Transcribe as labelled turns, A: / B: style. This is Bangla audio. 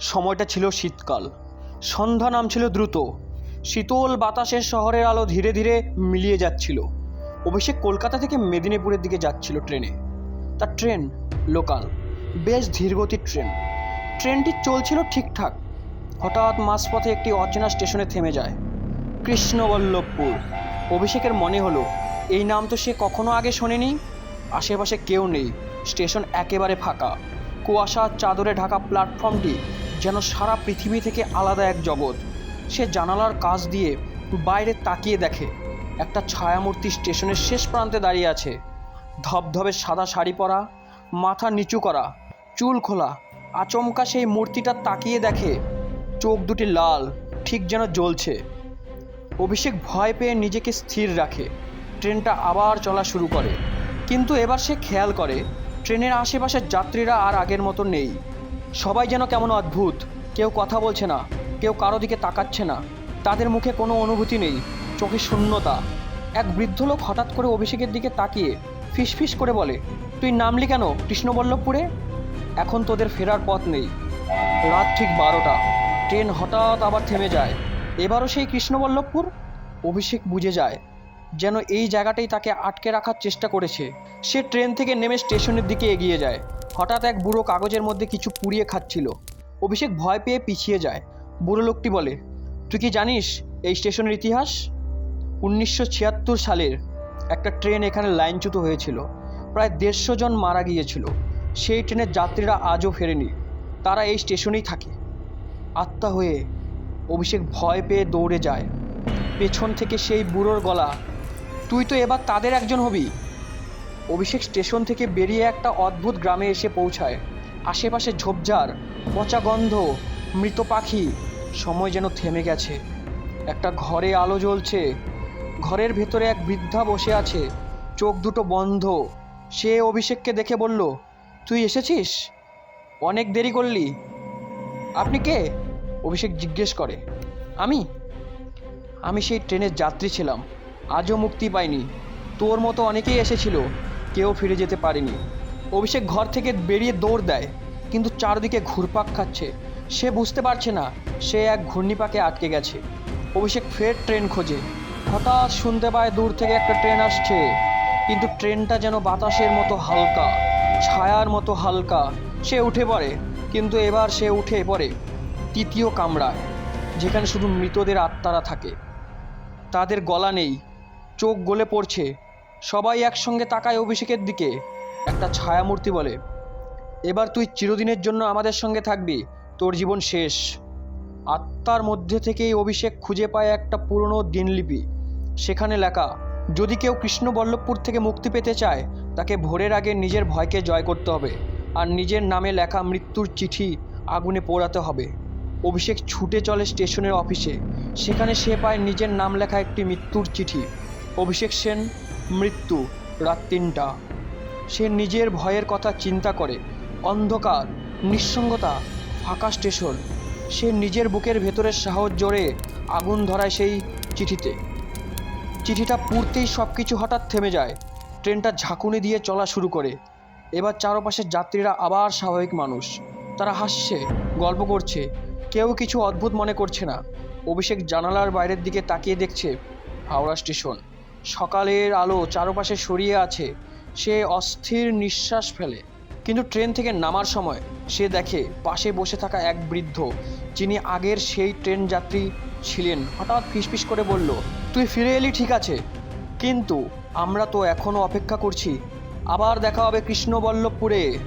A: সময়টা ছিল শীতকাল। সন্ধ্যা নামছিল দ্রুত। শীতল বাতাসের শহরের আলো ধীরে ধীরে মিলিয়ে যাচ্ছিল। অভিষেক কলকাতা থেকে মেদিনীপুরের দিকে যাচ্ছিল ট্রেনে। তার ট্রেন লোকাল, বেশ ধীরগতির ট্রেন। ট্রেনটি চলছিল ঠিকঠাক। হঠাৎ মাঝপথে একটি অচেনা স্টেশনে থেমে যায়। কৃষ্ণবল্লভপুর। অভিষেকের মনে হলো, এই নাম তো সে কখনো আগে শোনেনি। আশেপাশে কেউ নেই। স্টেশন একেবারে ফাঁকা। কুয়াশার চাদরে ঢাকা প্ল্যাটফর্মটি যেন সারা পৃথিবী থেকে আলাদা এক জগৎ। সে জানালার কাছ দিয়ে বাইরে তাকিয়ে দেখে, একটা ছায়ামূর্তি স্টেশনের শেষ প্রান্তে দাঁড়িয়ে আছে। ধবধবে সাদা শাড়ি পরা, মাথা নিচু করা, চুল খোলা, আচমকা সেই মূর্তিটা তাকিয়ে দেখে, চোখ দুটি লাল, ঠিক যেন জ্বলছে। অভিষেক ভয় পেয়ে নিজেকে স্থির রাখে, ট্রেনটা আবার চলা শুরু করে। কিন্তু এবার সে খেয়াল করে, ট্রেনের আশেপাশের যাত্রীরা আর আগের মতো নেই। সবাই যেন কেমন অদ্ভুত। কেউ কথা বলছে না, কেউ কারও দিকে তাকাচ্ছে না। তাদের মুখে কোনো অনুভূতি নেই, চোখে শূন্যতা। এক বৃদ্ধ লোক হঠাৎ করে অভিষেকের দিকে তাকিয়ে ফিসফিস করে বলে, তুই নামলি কেন কৃষ্ণবল্লভপুরে? এখন তোদের ফেরার পথ নেই। রাত ঠিক বারোটা। ট্রেন হঠাৎ আবার থেমে যায়। এবারও সেই কৃষ্ণবল্লভপুর? অভিষেক বুঝে যায়, যেন এই জায়গাটাই তাকে আটকে রাখার চেষ্টা করেছে। সে ট্রেন থেকে নেমে স্টেশনের দিকে এগিয়ে যায়। হঠাৎ এক বুড়ো কাগজের মধ্যে কিছু পুড়িয়ে খাচ্ছিল। অভিষেক ভয় পেয়ে পিছিয়ে যায়। বুড়ো লোকটি বলে, তুই কি জানিস এই স্টেশনের ইতিহাস? উনিশশো ছিয়াত্তর সালের একটা ট্রেন এখানে লাইনচ্যুত হয়েছিল। প্রায় দেড়শো জন মারা গিয়েছিল। সেই ট্রেনের যাত্রীরা আজও ফেরেনি। তারা এই স্টেশনেই থাকে। আত্মা হয়ে অভিষেক ভয় পেয়ে দৌড়ে যায়। পেছন থেকে সেই বুড়োর গলা, তুই তো এবার তাদের একজন হবি? অভিষেক স্টেশন থেকে বেরিয়ে একটা অদ্ভুত গ্রামে এসে পৌঁছায়। আশেপাশে ঝোপঝাড়, পচা গন্ধ, মৃত পাখি, সময় যেন থেমে গেছে। একটা ঘরে আলো জ্বলছে। ঘরের ভেতরে এক বৃদ্ধা বসে আছে। চোখ দুটো বন্ধ। সে অভিষেককে দেখে বলল, তুই এসেছিস? অনেক দেরি করলি। আপনি কে? অভিষেক জিজ্ঞেস করে, আমি? আমি সেই ট্রেনের যাত্রী ছিলাম। আজও মুক্তি পাইনি। তোর মতো অনেকেই এসেছিল। কেউ ফিরে যেতে পারেনি। অভিষেক ঘর থেকে বেরিয়ে দৌড় দেয়, কিন্তু চারদিকে ঘুরপাক খাচ্ছে। সে বুঝতে পারছে না, সে এক ঘূর্ণিপাকে আটকে গেছে। অভিষেক ফের ট্রেন খোঁজে। হঠাৎ শুনতে পায় দূর থেকে একটা ট্রেন আসছে, কিন্তু ট্রেনটা যেন বাতাসের মতো হালকা, ছায়ার মতো হালকা। সে উঠে পড়ে, কিন্তু এবার সে উঠে পড়ে তৃতীয় কামরায়, যেখানে শুধু মৃতদের আত্মারা থাকে। তাদের গলা নেই, চোখ গলে পড়ছে সবাই একসঙ্গে তাকায় অভিষেকের দিকে। একটা ছায়ামূর্তি বলে, এবার তুই চিরদিনের জন্য আমাদের সঙ্গে থাকবি, তোর জীবন শেষ। আত্মার মধ্যে থেকেই অভিষেক খুঁজে পায় একটা পুরনো দিনলিপি। সেখানে লেখা, যদি কেউ কৃষ্ণবল্লভপুর থেকে মুক্তি পেতে চায়, তাকে ভোরের আগে নিজের ভয়কে জয় করতে হবে, আর নিজের নামে লেখা মৃত্যুর চিঠি আগুনে পোড়াতে হবে। অভিষেক ছুটে চলে স্টেশনের অফিসে। সেখানে সে পায় নিজের নাম লেখা একটি মৃত্যুর চিঠি। অভিষেক সেন মৃত্যু রাত তিনটা। সে নিজের ভয়ের কথা চিন্তা করে। অন্ধকার, নিঃসঙ্গতা, ফাঁকা স্টেশন। সে নিজের বুকের ভেতরের সাহস জোরে আগুন ধরায় সেই চিঠিতে। চিঠিটা পুড়তেই সব কিছু হঠাৎ থেমে যায়। ট্রেনটা ঝাঁকুনি দিয়ে চলা শুরু করে। এবার চারপাশের যাত্রীরা আবার স্বাভাবিক মানুষ। তারা হাসছে, গল্প করছে। কেউ কিছু অদ্ভুত মনে করছে না। অভিষেক জানালার বাইরের দিকে তাকিয়ে দেখছে, হাওড়া স্টেশন। সকালের আলো চারপাশে সরিয়ে আছে। সে অস্থির নিঃশ্বাস ফেলে। কিন্তু ট্রেন থেকে নামার সময় সে দেখে পাশে বসে থাকা এক বৃদ্ধ, যিনি আগের সেই ট্রেন যাত্রী ছিলেন, হঠাৎ ফিসফিস করে বলল, তুই ফিরে এলি ঠিক আছে, কিন্তু আমরা তো এখনও অপেক্ষা করছি। আবার দেখা হবে কৃষ্ণবল্লভপুরে।